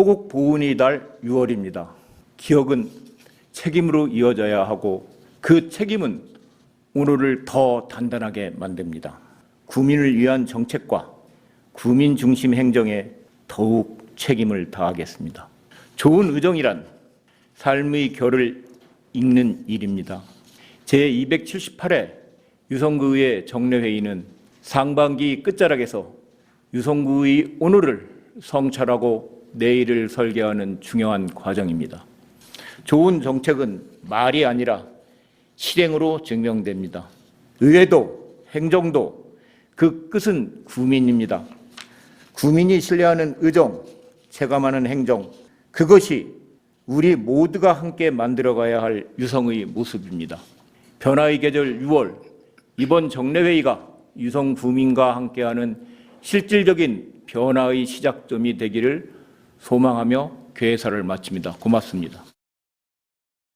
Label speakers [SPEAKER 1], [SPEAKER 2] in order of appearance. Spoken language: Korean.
[SPEAKER 1] 호국 보훈의 달 6월입니다. 기억은 책임으로 이어져야 하고 그 책임은 오늘을 더 단단하게 만듭니다. 구민을 위한 정책과 구민 중심 행정에 더욱 책임을 다하겠습니다. 좋은 의정이란 삶의 결을 읽는 일입니다. 제278회 유성구의 정례회의는 상반기 끝자락에서 유성구의 오늘을 성찰하고 내일을 설계하는 중요한 과정입니다. 좋은 정책은 말이 아니라 실행으로 증명됩니다. 의회도 행정도 그 끝은 구민입니다. 구민이 신뢰하는 의정, 체감하는 행정, 그것이 우리 모두가 함께 만들어가야 할 유성의 모습입니다. 변화의 계절 6월 이번 정례회의가 유성 구민과 함께하는 실질적인 변화의 시작점이 되기를 소망하며 개사를 마칩니다. 고맙습니다.